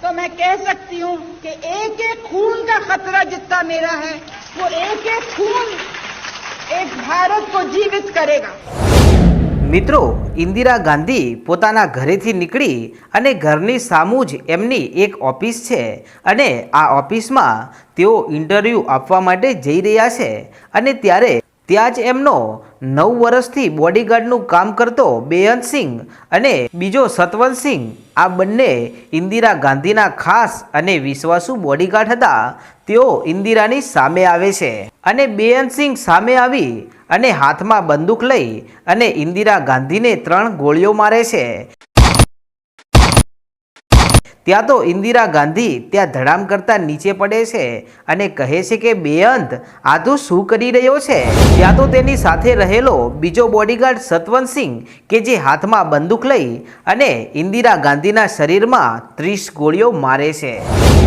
तो मैं कह सकती हूँ कि एक एक खून का खतरा जितना मेरा है वो एक एक खून एक भारत को जीवित करेगा મિત્રો ઇન્દિરા ગાંધી પોતાના ઘરેથી નીકળી અને ઘરની સામું જ એમની એક ઓફિસ છે અને આ ઓફિસમાં તેઓ ઇન્ટરવ્યૂ આપવા માટે જઈ રહ્યા છે અને ત્યારે ત્યાં જ એમનો નવ વર્ષથી બોડીગાર્ડનું કામ કરતો બેયંતસિંહ અને બીજો સતવંતસિંહ આ બંને ઇન્દિરા ગાંધીના ખાસ અને વિશ્વાસુ બોડીગાર્ડ હતા. તેઓ ઇન્દિરાની સામે આવે છે અને બેયંતસિંહ સામે આવી અને હાથમાં બંદૂક લઈ અને ઇન્દિરા ગાંધીને ત્રણ ગોળીઓ મારે છે. ત્યાં તો ઇન્દિરા ગાંધી ત્યાં ધડામ કરતા નીચે પડે છે અને કહે છે કે બેઅંત આ તું શું કરી રહ્યો છે? ત્યાં તો તેની સાથે રહેલો બીજો બોડીગાર્ડ સતવંતસિંહ કે જે હાથમાં બંદૂક લઈ અને ઇન્દિરા ગાંધીના શરીરમાં ત્રીસ ગોળીઓ મારે છે.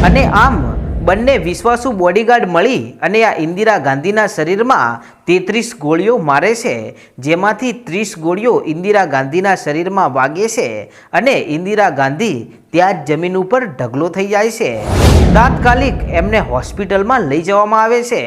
અને આમ બંને વિશ્વાસુ બોડીગાર્ડ મળી અને આ ઇન્દિરા ગાંધીના શરીરમાં તેત્રીસ ગોળીઓ મારે છે, જેમાંથી ત્રીસ ગોળીઓ ઇન્દિરા ગાંધીના શરીરમાં વાગે છે અને ઇન્દિરા ગાંધી ત્યાં જમીન ઉપર ઢગલો થઈ જાય છે. તાત્કાલિક એમને હોસ્પિટલમાં લઈ જવામાં આવે છે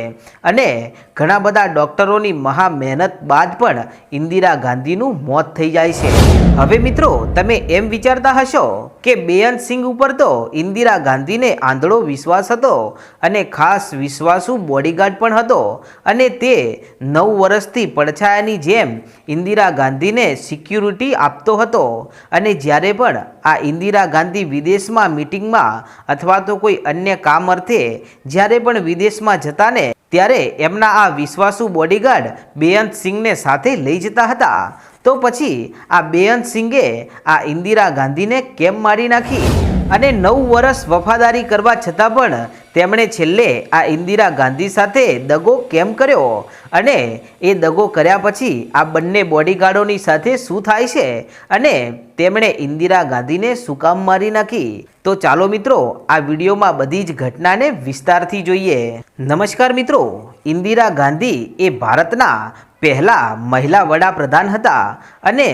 અને ઘણા બધા ડૉક્ટરોની મહા મહેનત બાદ પણ ઇન્દિરા ગાંધીનું મોત થઈ જાય છે. હવે મિત્રો, તમે એમ વિચારતા હશો કે બેયંત સિંહ ઉપર તો ઇન્દિરા ગાંધીને આંધળો વિશ્વાસ હતો અને ખાસ વિશ્વાસુ બોડીગાર્ડ પણ હતો અને તે નવ વર્ષથી પડછાયાની જેમ ઇન્દિરા ગાંધીને સિક્યુરિટી આપતો હતો અને જ્યારે પણ આ ઇન્દિરા ગાંધી વિદેશમાં મિટિંગમાં અથવા તો કોઈ અન્ય કામ અર્થે જ્યારે પણ વિદેશમાં જતા ને ત્યારે એમના આ વિશ્વાસુ બોડીગાર્ડ બેયંત સિંહને સાથે લઈ જતા હતા. તો પછી આ બેયંત સિંઘે આ ઇન્દિરા ગાંધીને કેમ મારી નાખી? અને નવ વર્ષ વફાદારી કરવા છતાં પણ તેમણે છેલ્લે આ ઇન્દિરા ગાંધી સાથે દગો કેમ કર્યો? અને એ દગો કર્યા પછી આ બંને બોડીગાર્ડોની સાથે શું થાય છે? અને તેમણે ઇન્દિરા ગાંધીને શું કામ મારી નાખી? તો ચાલો મિત્રો, આ વિડીયોમાં બધી જ ઘટનાને વિસ્તારથી જોઈએ. નમસ્કાર મિત્રો, ઇન્દિરા ગાંધી એ ભારતના પહેલા મહિલા વડાપ્રધાન હતા અને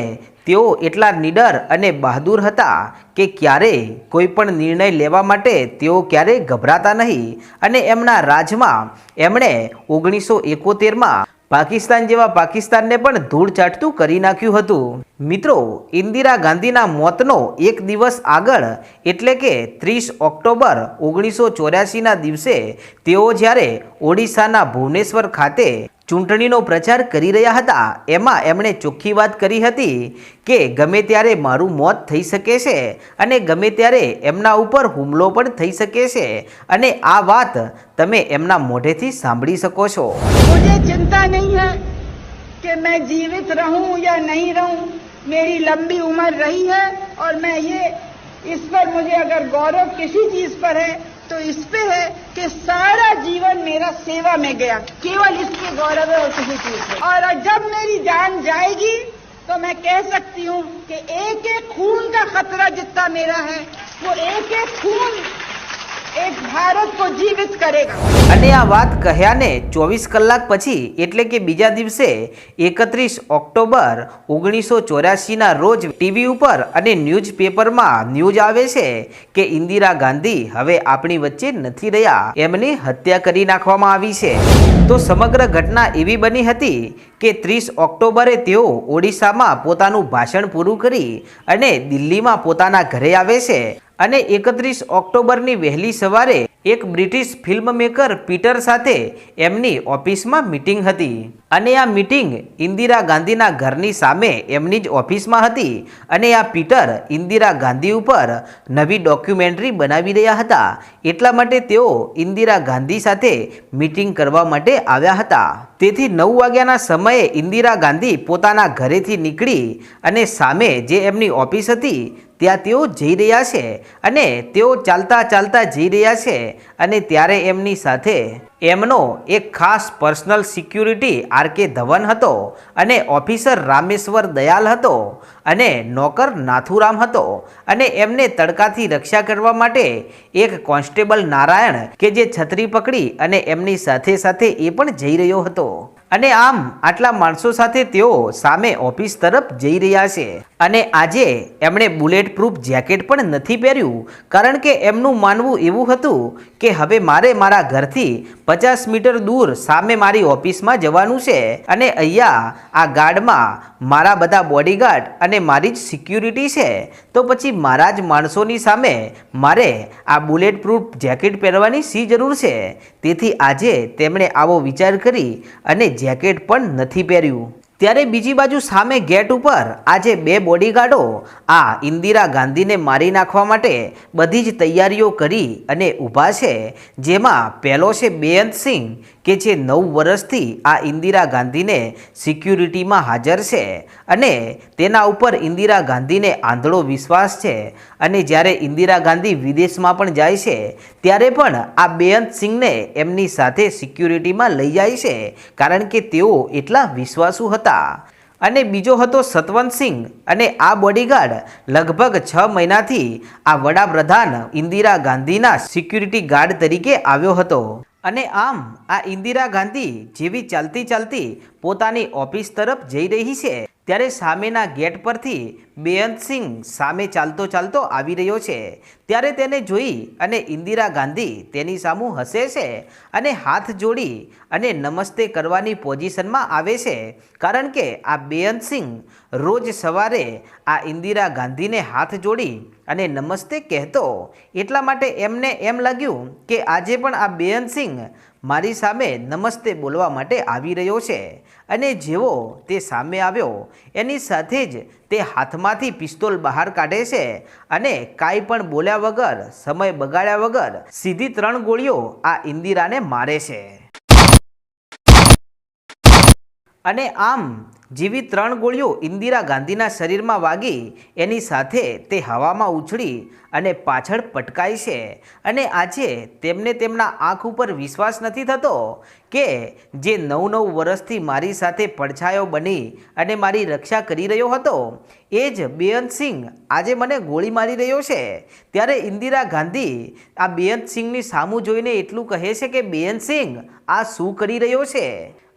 તેઓ એટલા નીડર અને બહાદુર હતા કે ક્યારેય કોઈ પણ નિર્ણય લેવા માટે તેઓ ક્યારેય ગભરાતા નહીં અને એમના રાજમાં એમણે ઓગણીસો એકોતેરમાં પાકિસ્તાન જેવા પાકિસ્તાનને પણ ધૂળ ચાટતું કરી નાખ્યું હતું. મિત્રો, ઇન્દિરા ગાંધીના મોતનો એક દિવસ આગળ એટલે કે ત્રીસ ઓક્ટોબર ઓગણીસો ચોર્યાસીના દિવસે તેઓ જ્યારે ઓડિશાના ભુવનેશ્વર ખાતે ચૂંટણીનો પ્રચાર કરી રહ્યા હતા એમાં એમણે ચોખ્ખી વાત કરી હતી કે ગમે ત્યારે મારું મોત થઈ શકે છે અને ગમે ત્યારે એમના ઉપર હુમલો પણ થઈ શકે છે અને આ વાત તમે એમના મોઢેથી સાંભળી શકો છો मुझे चिंता नहीं है कि मैं जीवित रहूं या नहीं रहूं मेरी लंबी उम्र रही है और मैं ये इस पर मुझे अगर गौरव किसी चीज पर है तो इस पे है कि सारा जीवन मेरा सेवा में गया। केवल इसके गौरव है और और जब मेरी जान जाएगी तो मैं कह सकती हूँ कि एक एक खून का खतरा जितना मेरा है, वो एक एक खून એક ભારત કો જીવિત કરેગા. અને આ વાત કહ્યાને ચોવીસ કલાક પછી, એટલે કે બીજા દિવસે, એકત્રીસ ઓક્ટોબર ઓગણીસો ચોર્યાસીના રોજ ટીવી ઉપર અને ન્યૂઝપેપરમાં ન્યૂઝ આવે છે કે ઇન્દિરા ગાંધી હવે આપણી વચ્ચે નથી રહ્યા. એમની હત્યા કરી નાખવામાં આવી છે. તો સમગ્ર ઘટના એવી બની હતી કે ત્રીસ ઓક્ટોબરે તેઓ ઓડિશામાં પોતાનું ભાષણ પૂરું કરી અને દિલ્હીમાં પોતાના ઘરે આવે છે. અને એકત્રીસ ઓક્ટોબરની વહેલી સવારે એક બ્રિટિશ ફિલ્મ મેકર પીટર સાથે એમની ઓફિસમાં મીટિંગ હતી. અને આ મીટિંગ ઇન્દિરા ગાંધીના ઘરની સામે એમની જ ઓફિસમાં હતી અને આ પીટર ઇન્દિરા ગાંધી ઉપર નવી ડોક્યુમેન્ટરી બનાવી રહ્યા હતા. એટલા માટે તેઓ ઇન્દિરા ગાંધી સાથે મીટિંગ કરવા માટે આવ્યા હતા. તેથી નવ વાગ્યાના સમયે ઇન્દિરા ગાંધી પોતાના ઘરેથી નીકળી અને સામે જે એમની ઓફિસ હતી, ત્યાં તેઓ જઈ રહ્યા છે અને તેઓ ચાલતા ચાલતા જઈ રહ્યા છે. અને ત્યારે એમની સાથે એમનો એક ખાસ personal security R K Dhawan હતો અને ઓફિસર રામેશ્વર દયાલ હતો અને નોકર નાથુરામ હતો અને એમને તડકાથી રક્ષા કરવા માટે એક કોન્સ્ટેબલ નારાયણ કે જે છત્રી પકડી અને એમની સાથે સાથે એ પણ જઈ રહ્યો હતો. અને આમ આટલા માણસો સાથે તેઓ સામે ઓફિસ તરફ જઈ રહ્યા છે. અને આજે એમણે બુલેટ પ્રૂફ જેકેટ પણ નથી પહેર્યું, કારણ કે એમનું માનવું એવું હતું કે હવે મારે મારા ઘરથી પચાસ મીટર દૂર સામે મારી ઓફિસમાં જવાનું છે અને અહીંયા આ ગાર્ડમાં મારા બધા બોડીગાર્ડ અને મારી જ સિક્યુરિટી છે. તો પછી મારા જ માણસોની સામે મારે આ બુલેટ પ્રૂફ જેકેટ પહેરવાની શી જરૂર છે? તેથી આજે તેમણે આવો વિચાર કરી અને જેકેટ પણ નથી પહેર્યું. ત્યારે બીજી બાજુ સામે ગેટ ઉપર આજે બે બોડીગાર્ડો, આ ઇન્દિરા ગાંધીને મારી નાખવા માટે બધી જ તૈયારીઓ કરી અને ઊભા છે, જેમાં પહેલો છે બેઅંત સિંહ કે જે નવ વર્ષથી આ ઇન્દિરા ગાંધીને સિક્યુરિટીમાં હાજર છે અને તેના ઉપર ઇન્દિરા ગાંધીને આંધળો વિશ્વાસ છે. અને જ્યારે ઇન્દિરા ગાંધી વિદેશમાં પણ જાય છે, ત્યારે પણ આ બેઅંત સિંહને એમની સાથે સિક્યુરિટીમાં લઈ જાય છે, કારણ કે તેઓ એટલા વિશ્વાસુ હતા. અને બીજો હતો સતવંતસિંહ અને આ બોડીગાર્ડ લગભગ છ મહિનાથી આ વડાપ્રધાન ઇન્દિરા ગાંધીના સિક્યુરિટી ગાર્ડ તરીકે આવ્યો હતો. અને આમ આ ઇન્દિરા ગાંધી જેવી ચાલતી ચાલતી પોતાની ઓફિસ તરફ જઈ રહી છે. ત્યારે સામેના ગેટ પરથી બેયંતસિંહ સામે ચાલતો ચાલતો આવી રહ્યો છે. ત્યારે તેને જોઈ અને ઇન્દિરા ગાંધી તેની સામું હસે છે અને હાથ જોડી અને નમસ્તે કરવાની પોઝિશનમાં આવે છે. કારણ કે આ બેયંતસિંહ રોજ સવારે આ ઇન્દિરા ગાંધીને હાથ જોડી અને નમસ્તે કહેતો. એટલા માટે એમને એમ લાગ્યું કે આજે પણ આ બેયંતસિંહ મારી સામે નમસ્તે બોલવા માટે આવી રહ્યો છે. અને જેવો તે સામે આવ્યો, એની સાથે જ તે હાથમાંથી પિસ્તોલ બહાર કાઢે છે અને કાંઈ પણ બોલ્યા વગર, સમય બગાડ્યા વગર સીધી ત્રણ ગોળીઓ આ ઇન્દિરાને મારે છે. અને આમ જેવી ત્રણ ગોળીઓ ઇન્દિરા ગાંધીના શરીરમાં વાગી, એની સાથે તે હવામાં ઉછળી અને પાછળ પટકાય છે. અને આજે તેમને તેમના આંખ ઉપર વિશ્વાસ નથી થતો કે જે નવ નવ વર્ષથી મારી સાથે પડછાયો બની અને મારી રક્ષા કરી રહ્યો હતો, એ જ બેયંતસિંહ આજે મને ગોળી મારી રહ્યો છે. ત્યારે ઇન્દિરા ગાંધી આ બેયંતસિંહની સામું જોઈને એટલું કહે છે કે બેયંતસિંહ આ શું કરી રહ્યો છે?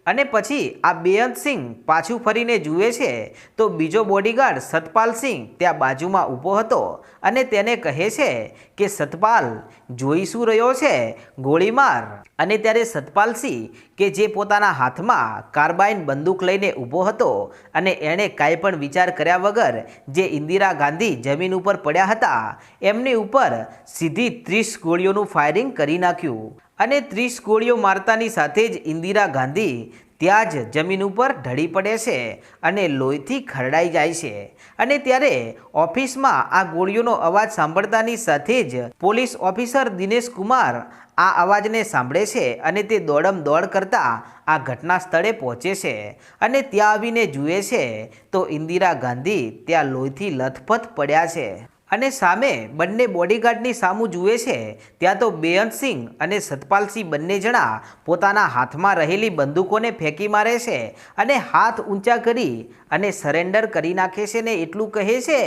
અને પછી આ બેઅંત સિંહ પાછું ફરીને જુએ છે, તો બીજો બોડીગાર્ડ સતપાલ સિંહ ત્યાં બાજુમાં ઊભો હતો અને તેને કહે છે કે, સતપાલ, જોઈ શું રહ્યો છે? ગોળીમાર અને ત્યારે સતપાલ સિંહ કે જે પોતાના હાથમાં કાર્બાઇન બંદૂક લઈને ઊભો હતો અને એણે કાંઈ પણ વિચાર કર્યા વગર જે ઇન્દિરા ગાંધી જમીન ઉપર પડ્યા હતા, એમની ઉપર સીધી ત્રીસ ગોળીઓનું ફાયરિંગ કરી નાખ્યું. અને ત્રીસ ગોળીઓ મારતાની સાથે જ ઇન્દિરા ગાંધી ત્યાં જ જમીન ઉપર ઢળી પડે છે અને લોહીથી ખરડાઈ જાય છે. અને ત્યારે ઓફિસમાં આ ગોળીઓનો અવાજ સાંભળતાની સાથે જ પોલીસ ઓફિસર દિનેશ કુમાર આ અવાજને સાંભળે છે અને તે દોડમ દોડ કરતા આ ઘટના સ્થળે પહોંચે છે અને ત્યાં આવીને જુએ છે તો ઇન્દિરા ગાંધી ત્યાં લોહીથી લથપથ પડ્યા છે. અને સામે બંને બોડીગાર્ડની સામું જુએ છે, ત્યાં તો બેઅંત સિંહ અને સતપાલસિંહ બંને જણા પોતાના હાથમાં રહેલી બંદૂકોને ફેંકી મારે છે અને હાથ ઊંચા કરી અને સરેન્ડર કરી નાખે છે ને એટલું કહે છે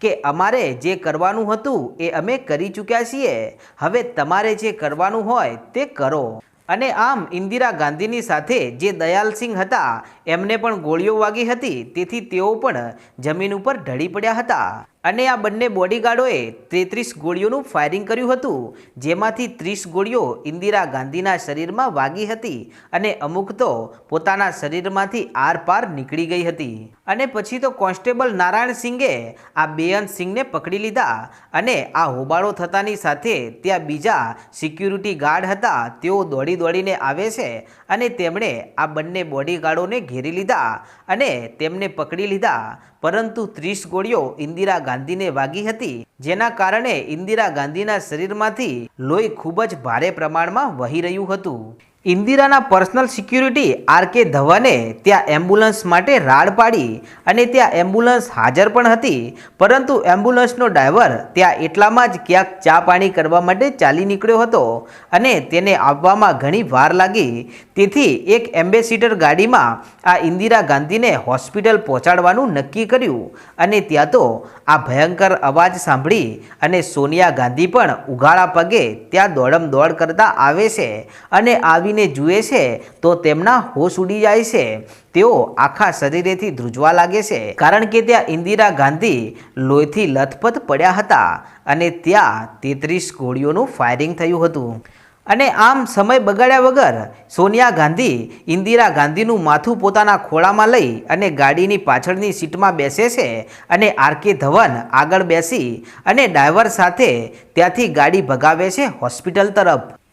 કે અમારે જે કરવાનું હતું એ અમે કરી ચૂક્યા છીએ, હવે તમારે જે કરવાનું હોય તે કરો. અને આમ ઇન્દિરા ગાંધીની સાથે જે દયાલસિંહ હતા એમને પણ ગોળીઓ વાગી હતી. તેથી તેઓ પણ જમીન ઉપર ઢળી પડ્યા હતા. અને આ બંને બોડીગાર્ડોએ તેત્રીસ ગોળીઓનું ફાયરિંગ કર્યું હતું, જેમાંથી ત્રીસ ગોળીઓ ઇન્દિરા ગાંધીના શરીરમાં વાગી હતી અને અમુક તો પોતાના શરીરમાંથી આર પાર નીકળી ગઈ હતી. અને પછી તો કોન્સ્ટેબલ નારાયણ સિંઘે આ બેઅંત સિંહને પકડી લીધા અને આ હોબાળો થતાની સાથે ત્યાં બીજા સિક્યુરિટી ગાર્ડ હતા. તેઓ દોડી દોડીને આવે છે અને તેમણે આ બંને બોડીગાર્ડોને ઘેરી લીધા અને તેમને પકડી લીધા. પરંતુ ત્રીસ ગોળીઓ ઇન્દિરા ગાંધીને વાગી હતી, જેના કારણે ઇન્દિરા ગાંધીના શરીરમાંથી લોહી ખૂબ જ ભારે પ્રમાણમાં વહી રહ્યું હતું. ઇન્દિરાના પર્સનલ સિક્યુરિટી આર કે ધવને ત્યાં એમ્બ્યુલન્સ માટે રાડ પાડી અને ત્યાં એમ્બ્યુલન્સ હાજર પણ હતી. પરંતુ એમ્બ્યુલન્સનો ડ્રાઈવર ત્યાં એટલામાં જ ક્યાંક ચા પાણી કરવા માટે ચાલી નીકળ્યો હતો અને તેને આવવામાં ઘણી વાર લાગી. તેથી એક એમ્બેસિડર ગાડીમાં આ ઇન્દિરા ગાંધીને હોસ્પિટલ પહોંચાડવાનું નક્કી કર્યું અને ત્યાં તો આ ભયંકર અવાજ સાંભળી અને સોનિયા ગાંધી પણ ઉઘાડા પગે ત્યાં દોડમ દોડ કરતા આવે છે અને આવીને આવીને જુએ છે, તો તેમના હોશ ઉડી જાય છે. તેઓ આખા શરીરેથી ધ્રુજવા લાગે છે. કારણ કે ત્યાં ઇન્દિરા ગાંધી લોહીથી લથપથ પડ્યા હતા અને ત્યાં તેત્રીસ ગોળીઓનું ફાયરિંગ થયું હતું. અને આમ સમય બગાડ્યા વગર સોનિયા ગાંધી ઇન્દિરા ગાંધીનું માથું પોતાના ખોળામાં લઈ અને ગાડીની પાછળની સીટમાં બેસે છે અને આર કે ધવન આગળ બેસી અને ડ્રાઈવર સાથે ત્યાંથી ગાડી ભગાવે છે હોસ્પિટલ તરફ.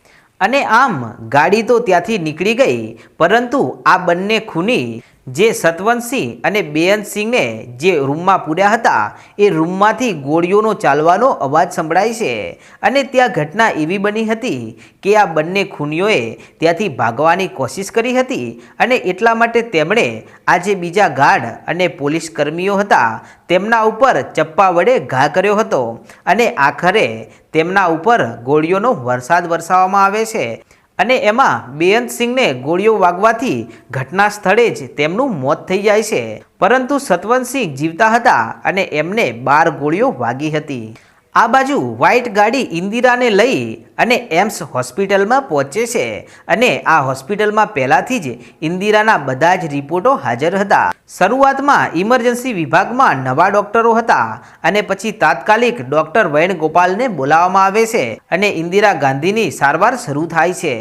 અને આમ ગાડી તો ત્યાંથી નીકળી ગઈ પરંતુ આ બંને ખૂની જે સતવંતસિંહ અને બેયંતસિંહને જે રૂમમાં પૂર્યા હતા, એ રૂમમાંથી ગોળીઓનો ચાલવાનો અવાજ સંભળાય છે. અને ત્યાં ઘટના એવી બની હતી કે આ બંને ખૂનીઓએ ત્યાંથી ભાગવાની કોશિશ કરી હતી અને એટલા માટે તેમણે આ જે બીજા ગાર્ડ અને પોલીસ કર્મીઓ હતા, તેમના ઉપર ચપ્પા વડે ઘા કર્યો હતો. અને આખરે તેમના ઉપર ગોળીઓનો વરસાદ વરસાવવામાં આવે છે. અને એમાં બેયંતસિંહને ગોળીઓ વાગવાથી ઘટના સ્થળે જ તેમનું મોત થઈ જાય છે. પરંતુ સતવંતસિંહ જીવતા હતા અને એમને બાર ગોળીઓ વાગી હતી. આ બાજુ વ્હાઇટ ગાડી ઇન્દિરાને લઈ અને એમ્સ હોસ્પિટલમાં પહોંચે છે અને આ હોસ્પિટલમાં પહેલાંથી જ ઇન્દિરાના બધા જ રિપોર્ટો હાજર હતા. શરૂઆતમાં ઇમરજન્સી વિભાગમાં નવા ડોક્ટરો હતા અને પછી તાત્કાલિક ડોક્ટર વેણગોપાલને બોલાવવામાં આવે છે અને ઇન્દિરા ગાંધીની સારવાર શરૂ થાય છે.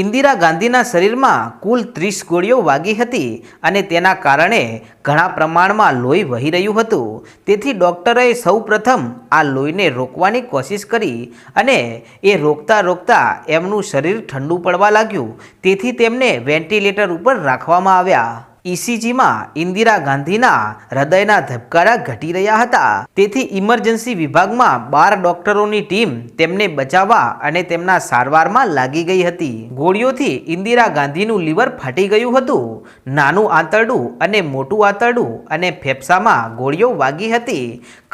ઇન્દિરા ગાંધીના શરીરમાં કુલ ત્રીસ ગોળીઓ વાગી હતી અને તેના કારણે ઘણા પ્રમાણમાં લોહી વહી રહ્યું હતું. તેથી ડૉક્ટરોએ સૌ પ્રથમ આ લોહીને રોકવાની કોશિશ કરી અને એ રોકતા રોકતા એમનું શરીર ઠંડુ પડવા લાગ્યું. તેથી તેમને વેન્ટિલેટર ઉપર રાખવામાં આવ્યા. ઇસીજીમાં ઇન્દિરા ગાંધીના હૃદયના ધબકારા ઘટી રહ્યા હતા. તેથી ઇમરજન્સી વિભાગમાં બાર ડોક્ટરોની ટીમ તેમને બચાવવા અને તેમના સારવારમાં લાગી ગઈ હતી. ગોળીઓથી ઇન્દિરા ગાંધીનું લીવર ફાટી ગયું હતું. નાનું આંતરડું અને મોટું આંતરડું અને ફેફસામાં ગોળીઓ વાગી હતી.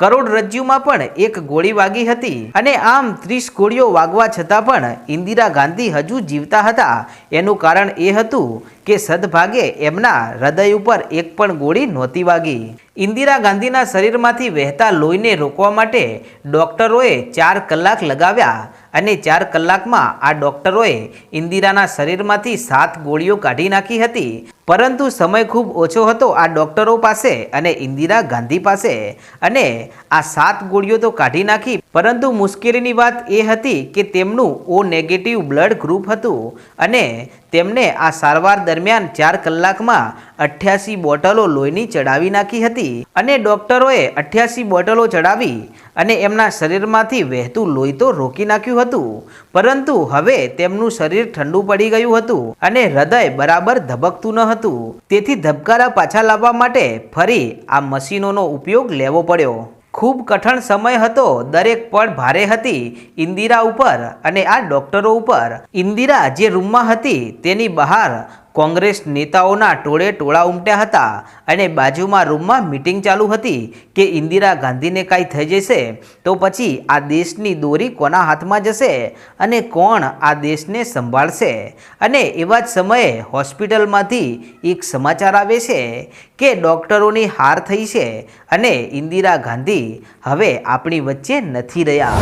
કરોડરજ્જુમાં પણ એક ગોળી વાગી હતી. અને આમ ત્રીસ ગોળીઓ વાગવા છતાં પણ ઇન્દિરા ગાંધી હજુ જીવતા હતા. એનું કારણ એ હતું કે સદભાગે એમના હૃદય ઉપર એક પણ ગોળી નહોતી વાગી. ઇન્દિરા ગાંધીના શરીરમાંથી વહેતા લોહીને રોકવા માટે ડૉક્ટરોએ ચાર કલાક લગાવ્યા. અને ચાર કલાકમાં આ ડોક્ટરોએ ઇન્દિરાના શરીરમાંથી સાત ગોળીઓ કાઢી નાખી હતી. પરંતુ સમય ખૂબ ઓછો હતો આ ડોક્ટરો પાસે અને ઇન્દિરા ગાંધી પાસે. અને આ સાત ગોળીઓ તો કાઢી નાખી, પરંતુ મુશ્કેલીની વાત એ હતી કે તેમનું ઓ નેગેટિવ બ્લડ ગ્રુપ હતું. અને તેમને આ સારવાર દરમિયાન ચાર કલાકમાં અઠ્યાસી બોટલો લોહીની ચડાવી નાખી હતી અને ડૉક્ટરોએ અઠ્યાસી બોટલો ચડાવી અને એમના શરીરમાંથી વહેતું લોહી તો રોકી નાખ્યું હતું. પરંતુ હવે તેમનું શરીર ઠંડુ પડી ગયું હતું અને હૃદય બરાબર ધબકતું ન હતું. તેથી ધબકારા પાછા લાવવા માટે ફરી આ મશીનોનો ઉપયોગ લેવો પડ્યો. ખૂબ કઠણ સમય હતો. દરેક પળ ભારે હતી. ઇન્દિરા ઉપર અને આ ડોક્ટરો ઉપર. ઇન્દિરા જે રૂમમાં હતી તેની બહાર કોંગ્રેસ નેતાઓના ટોળે ટોળા ઉમટ્યા હતા અને બાજુમાં રૂમમાં મિટિંગ ચાલુ હતી કે ઇન્દિરા ગાંધીને કાંઈ થઈ જશે તો પછી આ દેશની દોરી કોના હાથમાં જશે અને કોણ આ દેશને સંભાળશે? અને એવા જ સમયે હોસ્પિટલમાંથી એક સમાચાર આવે છે કે ડૉક્ટરોની હાર થઈ છે અને ઇન્દિરા ગાંધી હવે આપણી વચ્ચે નથી રહ્યા.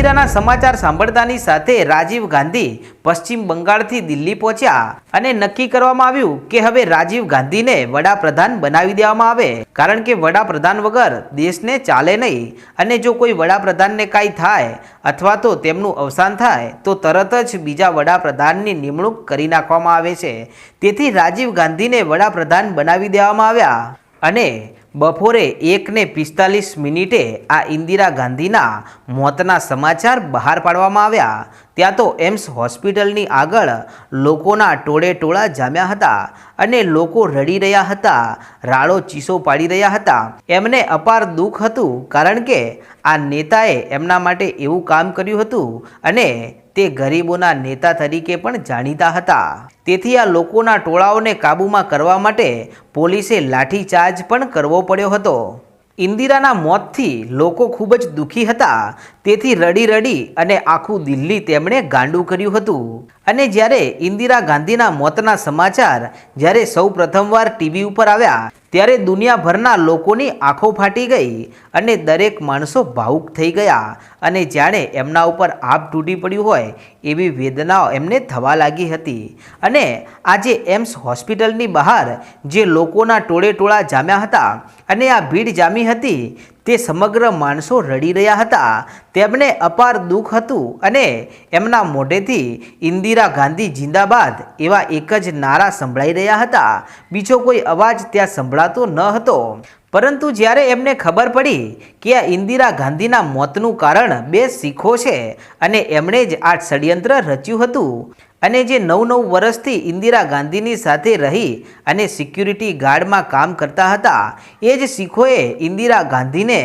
ઇન્દિરાના સમાચાર સાંભળતાની સાથે રાજીવ ગાંધી પશ્ચિમ બંગાળથી દિલ્હી પહોંચ્યા અને નક્કી કરવામાં આવ્યું કે હવે રાજીવ ગાંધીને વડાપ્રધાન બનાવી દેવામાં આવે. કારણ કે વડાપ્રધાન વગર દેશને ચાલે નહીં અને જો કોઈ વડાપ્રધાનને કાંઈ થાય અથવા તો તેમનું અવસાન થાય, તો તરત જ બીજા વડાપ્રધાનની નિમણૂક કરી નાખવામાં આવે છે. તેથી રાજીવ ગાંધીને વડાપ્રધાન બનાવી દેવામાં આવ્યા અને બપોરે એકને પિસ્તાલીસ મિનિટે આ ઇન્દિરા ગાંધીના મોતના સમાચાર બહાર પાડવામાં આવ્યા. ત્યાં તો એમ્સ હોસ્પિટલની આગળ લોકોના ટોળે ટોળા જામ્યા હતા અને લોકો રડી રહ્યા હતા, રાળો ચીસો પાડી રહ્યા હતા. એમને અપાર દુઃખ હતું કારણ કે આ નેતાએ એમના માટે એવું કામ કર્યું હતું અને તે ગરીબોના નેતા તરીકે પણ જાણીતા હતા. તેથી આ લોકોના ટોળાઓને કાબૂમાં કરવા માટે પોલીસે લાઠીચાર્જ પણ કરવો પડ્યો હતો. ઇન્દિરાના મોતથી લોકો ખૂબ જ દુઃખી હતા. તેથી રડી રડી અને આખું દિલ્હી તેમણે ગાંડું કર્યું હતું. અને જ્યારે ઇન્દિરા ગાંધીના મોતના સમાચાર જ્યારે સૌ પ્રથમવાર ટીવી ઉપર આવ્યા ત્યારે દુનિયાભરના લોકોની આંખો ફાટી ગઈ અને દરેક માણસો ભાવુક થઈ ગયા અને જાણે એમના ઉપર આપ તૂટી પડ્યું હોય એવી વેદનાઓ એમને થવા લાગી હતી. અને આજે એમ્સ હોસ્પિટલની બહાર જે લોકોના ટોળે ટોળા જામ્યા હતા અને આ ભીડ જામી હતી તે સમગ્ર માણસો રડી રહ્યા હતા. તેમને અપાર દુઃખ હતું અને એમના મોઢેથી ઇન્દિરા ગાંધી જિંદાબાદ એવા એક જ નારા સંભળાઈ રહ્યા હતા. બીજો કોઈ અવાજ ત્યાં સંભળાતો ન હતો. પરંતુ જ્યારે એમને ખબર પડી કે આ ઇન્દિરા ગાંધીના મોતનું કારણ બે શીખો છે અને એમણે જ આ ષડયંત્ર રચ્યું હતું અને જે નવ નવ વર્ષથી ઇન્દિરા ગાંધીની સાથે રહી અને સિક્યુરિટી ગાર્ડમાં કામ કરતા હતા, એ જ શીખોએ ઇન્દિરા ગાંધીને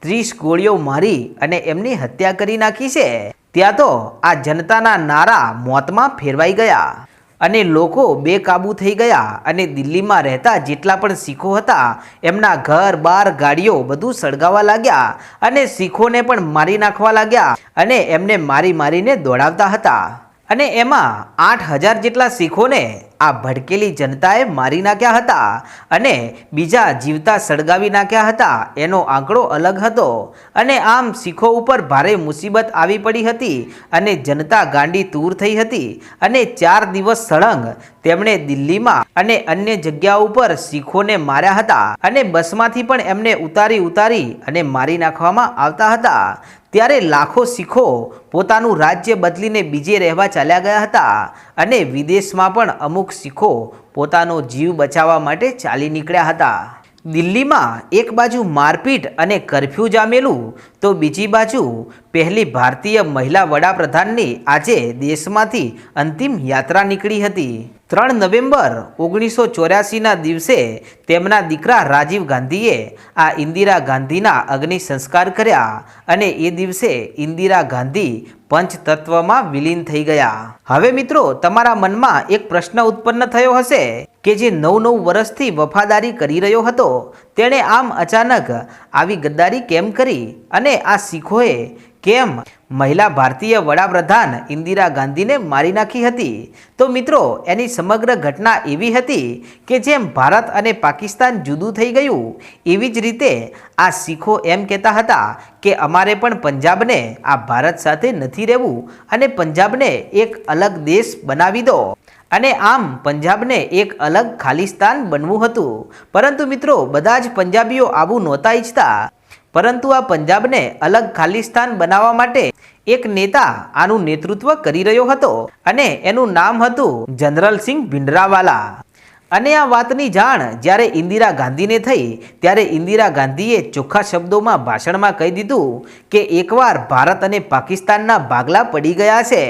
ત્રીસ ગોળીઓ મારી અને એમની હત્યા કરી નાખી છે. ત્યાં તો આ જનતાના નારા મોતમાં ફેરવાઈ ગયા. અને લોકો બેકાબૂ થઈ ગયા અને દિલ્હીમાં રહેતા જેટલા પણ શીખો હતા, એમના ઘર, બાર, ગાડીઓ બધું સળગાવવા લાગ્યા અને શીખોને પણ મારી નાખવા લાગ્યા અને એમને મારી મારીને દોડાવતા હતા. અને એમાં આઠ હજાર જેટલા શીખોને આ ભડકેલી જનતાએ મારી નાખ્યા હતા અને બીજા જીવતા સળગાવી નાખ્યા હતા. એનો આંકડો અલગ હતો અને આમ શીખો ઉપર ભારે મુસીબત આવી પડી હતી અને જનતા ગાંડી તૂર થઈ હતી અને ચાર દિવસ સળંગ તેમણે દિલ્હીમાં અને અન્ય જગ્યાઓ ઉપર શીખોને માર્યા હતા અને બસમાંથી પણ એમને ઉતારી ઉતારી અને મારી નાખવામાં આવતા હતા. ત્યારે લાખો શીખો પોતાનું રાજ્ય બદલીને બીજે રહેવા ચાલ્યા ગયા હતા અને વિદેશમાં પણ અમુક શીખો પોતાનો જીવ બચાવવા માટે ચાલી નીકળ્યા હતા. દિલ્હીમાં એક બાજુ મારપીટ અને કરફ્યુ જામેલું, તો બીજી બાજુ પહેલી ભારતીય મહિલા વડાપ્રધાનની આજે દેશમાંથી અંતિમ યાત્રા નીકળી હતી. ત્રણ નવેમ્બર ઓગણીસો ચોર્યાસીના દિવસે તેમના દીકરા રાજીવ ગાંધીએ આ ઇન્દિરા ગાંધીના અગ્નિ સંસ્કાર કર્યા અને એ દિવસે ઇન્દિરા ગાંધી પંચતત્વમાં વિલીન થઈ ગયા. હવે મિત્રો, તમારા મનમાં એક પ્રશ્ન ઉત્પન્ન થયો હશે કે જે નવ નવ વર્ષથી વફાદારી કરી રહ્યો હતો, તેણે આમ અચાનક આવી ગદ્દારી કેમ કરી અને આ શીખોએ કેમ મહિલા ભારતીય વડાપ્રધાન ઇન્દિરા ગાંધીને મારી નાખી હતી? તો મિત્રો, એની સમગ્ર ઘટના એવી હતી કે જેમ ભારત અને પાકિસ્તાન જુદું થઈ ગયું, એવી જ રીતે આ શીખો એમ કહેતા હતા કે અમારે પણ પંજાબને આ ભારત સાથે નથી રહેવું અને પંજાબને એક અલગ દેશ બનાવી દો. અને આમ પંજાબને એક અલગ ખાલિસ્તાન બનવું હતું. પરંતુ મિત્રો, બધા જ પંજાબીઓ આવું નહોતા ઈચ્છતા. પરંતુ આ પંજાબને અલગ ખાલિસ્તાન બનાવવા માટે એક નેતા આનું નેતૃત્વ કરી રહ્યો હતો અને એનું નામ હતું જનરલ સિંહ ભિંડરાવાલા. અને આ વાતની જાણ જ્યારે ઇન્દિરા ગાંધીને થઈ, ત્યારે ઇન્દિરા ગાંધીએ ચોખ્ખા શબ્દોમાં ભાષણમાં કહી દીધું કે એકવાર ભારત અને પાકિસ્તાનના ભાગલા પડી ગયા છે.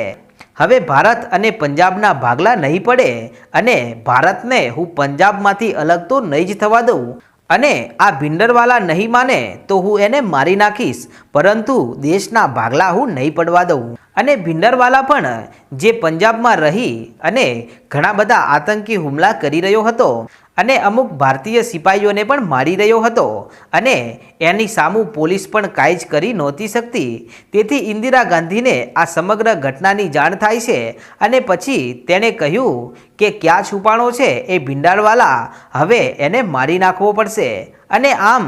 હવે ભારત અને પંજાબના ભાગલા નહીં પડે અને ભારતને હું પંજાબમાંથી અલગ તો નહીં જ થવા દઉં અને આ ભીંડરવાલા નહીં માને તો હું એને મારી નાખીશ. પરંતુ દેશના ભાગલા હું નહીં પડવા દઉં. અને ભિંડરવાલા પણ જે પંજાબમાં રહી અને ઘણા બધા આતંકી હુમલા કરી રહ્યો હતો અને અમુક ભારતીય સિપાહીઓને પણ મારી રહ્યો હતો. અને એની સામું પોલીસ પણ કાંઈ જ કરી નહોતી શકતી. તેથી ઇન્દિરા ગાંધીને આ સમગ્ર ઘટનાની જાણ થાય છે અને પછી તેણે કહ્યું કે ક્યાં છુપાણો છે એ ભિંડારવાલા હવે એને મારી નાખવો પડશે. અને આમ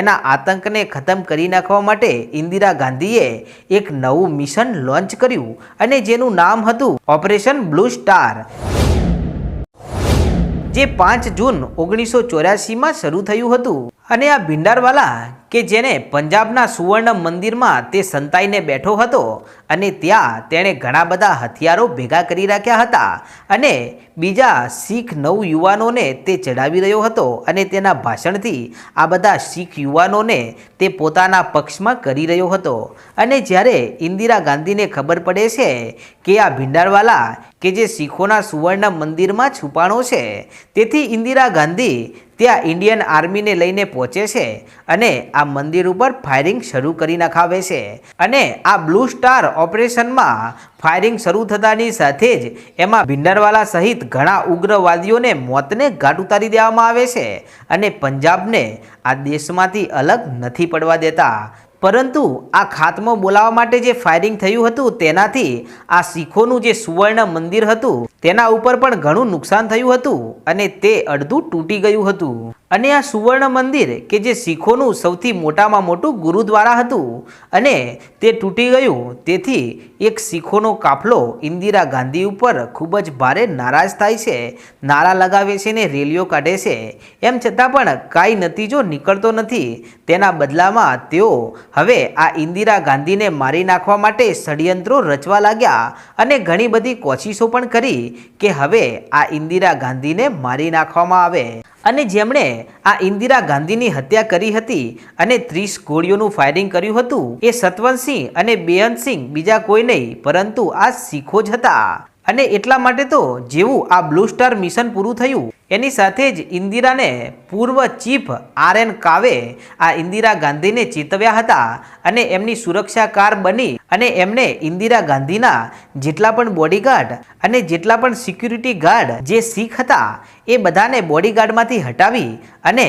એના આતંકને ખતમ કરી નાખવા માટે ઇન્દિરા ગાંધીએ એક નવું મિશન લોન્ચ કર્યું અને જેનું નામ હતું ઓપરેશન બ્લુ સ્ટાર. જે પાંચ જૂન ઓગણીસો ચોર્યાસીમાં શરૂ થયું હતું. અને આ ભિંડારવાલા કે જેને પંજાબના સુવર્ણ મંદિરમાં તે સંતાઈને બેઠો હતો અને ત્યાં તેણે ઘણા બધા હથિયારો ભેગા કરી રાખ્યા હતા અને બીજા શીખ નવ યુવાનોને તે ચડાવી રહ્યો હતો અને તેના ભાષણથી આ બધા શીખ યુવાનોને તે પોતાના પક્ષમાં કરી રહ્યો હતો. અને જ્યારે ઇન્દિરા ગાંધીને ખબર પડે છે કે આ ભિંડારવાલા કે જે શીખોના સુવર્ણ મંદિરમાં છુપાણો છે, તેથી ઇન્દિરા ગાંધી ત્યાં ઇન્ડિયન આર્મીને લઈને પહોંચે છે અને આ મંદિર ઉપર ફાયરિંગ શરૂ કરી નખાવે છે. અને આ બ્લુ સ્ટાર ઓપરેશનમાં ફાયરિંગ શરૂ થતાની સાથે જ એમાં ભિંડરવાલા સહિત ઘણા ઉગ્રવાદીઓને મોતને ઘાટ ઉતારી દેવામાં આવે છે અને પંજાબને આ દેશમાંથી અલગ નથી પડવા દેતા. પરંતુ આ ખાત્મો બોલાવવા માટે જે ફાયરિંગ થયું હતું તેનાથી આ શીખોનું જે સુવર્ણ મંદિર હતું તેના ઉપર પણ ઘણું નુકસાન થયું હતું અને તે અડધું તૂટી ગયું હતું. અને આ સુવર્ણ મંદિર, કે જે શીખોનું સૌથી મોટામાં મોટું ગુરુદ્વારા હતું, અને તે તૂટી ગયું, તેથી એક શીખોનો કાફલો ઇન્દિરા ગાંધી ઉપર ખૂબ જ ભારે નારાજ થાય છે, નારા લગાવે છે ને રેલીઓ કાઢે છે. એમ છતાં પણ કાંઈ નતીજો નીકળતો નથી. તેના બદલામાં તેઓ હવે આ ઇન્દિરા ગાંધીને મારી નાખવા માટે ષડયંત્રો રચવા લાગ્યા અને ઘણી બધી કોશિશો પણ કરી. કે હવે આ ઇન્દિરા ગાંધીને મારી નાખવામાં આવે. અને જેમણે આ ઇન્દિરા ગાંધીની હત્યા કરી હતી અને ત્રીસ ગોળીઓનું ફાયરિંગ કર્યું હતું, એ સતવંતસિંહ અને બેયંતસિંહ બીજા કોઈ નહીં, પરંતુ આ શીખો જ હતા. અને એટલા માટે તો જેવું આ બ્લુ સ્ટાર મિશન પૂરું થયું એની સાથે જ ઇન્દિરાને પૂર્વ ચીફ આર એન કાવે આ ઇન્દિરા ગાંધીને ચેતવ્યા હતા અને એમની સુરક્ષાકાર બની અને એમને ઇન્દિરા ગાંધીના જેટલા પણ બોડીગાર્ડ અને જેટલા પણ સિક્યુરિટી ગાર્ડ જે શીખ હતા એ બધાને બોડીગાર્ડમાંથી હટાવી અને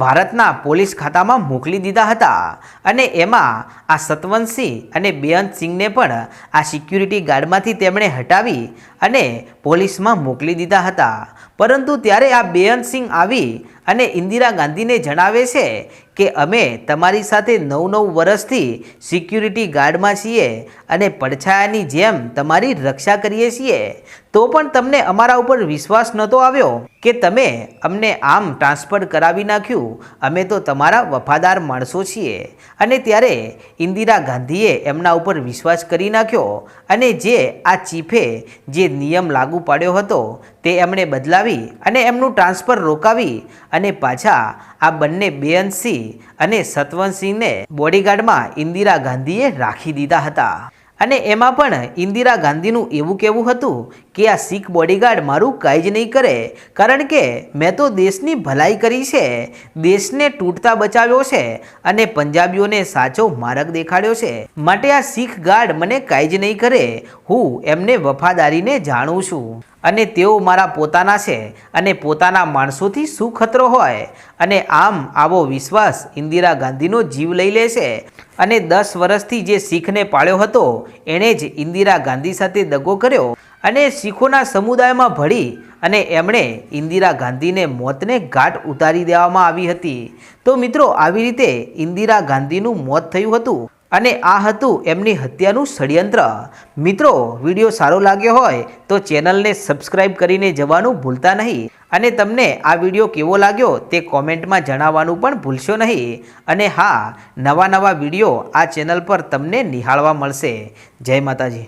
ભારતના પોલીસ ખાતામાં મોકલી દીધા હતા. અને એમાં આ સતવંતસિંહ અને બેઅંતસિંહને પણ આ સિક્યુરિટી ગાર્ડમાંથી તેમણે હટાવી અને પોલીસમાં મોકલી દીધા હતા. પરંતુ ત્યારે આ બેઅંતસિંહ આવી અને ઇન્દિરા ગાંધીને જણાવે છે કે અમે તમારી સાથે નવ નવ વર્ષથી સિક્યુરિટી ગાર્ડમાં છીએ અને પડછાયાની જેમ તમારી રક્ષા કરીએ છીએ. તો પણ તમને અમારા ઉપર વિશ્વાસ નહોતો આવ્યો કે તમે અમને આમ ટ્રાન્સફર કરાવી નાખ્યું. અમે તો તમારા વફાદાર માણસો છીએ. અને ત્યારે ઇન્દિરા ગાંધીએ એમના ઉપર વિશ્વાસ કરી નાખ્યો અને જે આ ચીફે જે નિયમ લાગુ પાડ્યો હતો તે એમણે બદલાવી અને એમનું ટ્રાન્સફર રોકાવી અને પાછા આ બંને બેઅંતસિંહ અને સતવંતસિંહને બોડીગાર્ડમાં ઇન્દિરા ગાંધીએ રાખી દીધા હતા. અને એમાં પણ ઇન્દિરા ગાંધીનું એવું કહેવું હતું કે આ શીખ બોડીગાર્ડ મારું કાંઈ જ નહીં કરે, કારણ કે મેં તો દેશની ભલાઈ કરી છે, દેશને તૂટતા બચાવ્યો છે અને પંજાબીઓને સાચો માર્ગ દેખાડ્યો છે. માટે આ શીખ ગાર્ડ મને કાંઈ જ નહીં કરે, હું એમને વફાદારીને જાણું છું. અને તેઓ મારા પોતાના છે અને પોતાના માણસોથી શું ખતરો હોય. અને આમ આવો વિશ્વાસ ઇન્દિરા ગાંધીનો જીવ લઈ લે છે. અને દસ વર્ષથી જે શીખને પાળ્યો હતો, એણે જ ઇન્દિરા ગાંધી સાથે દગો કર્યો અને શીખોના સમુદાયમાં ભળી અને એમણે ઇન્દિરા ગાંધીને મોતને ઘાટ ઉતારી દેવામાં આવી હતી. તો મિત્રો, આવી રીતે ઇન્દિરા ગાંધીનું મોત થયું હતું. અને આ હતું એમની હત્યાનું ષડયંત્ર. મિત્રો, વીડિયો સારો લાગ્યો હોય તો ચેનલને સબસ્ક્રાઈબ કરીને જવાનું ભૂલતા નહીં અને તમને આ વીડિયો કેવો લાગ્યો તે કોમેન્ટમાં જણાવવાનું પણ ભૂલશો નહીં. અને હા, નવા નવા વીડિયો આ ચેનલ પર તમને નિહાળવા મળશે. જય માતાજી.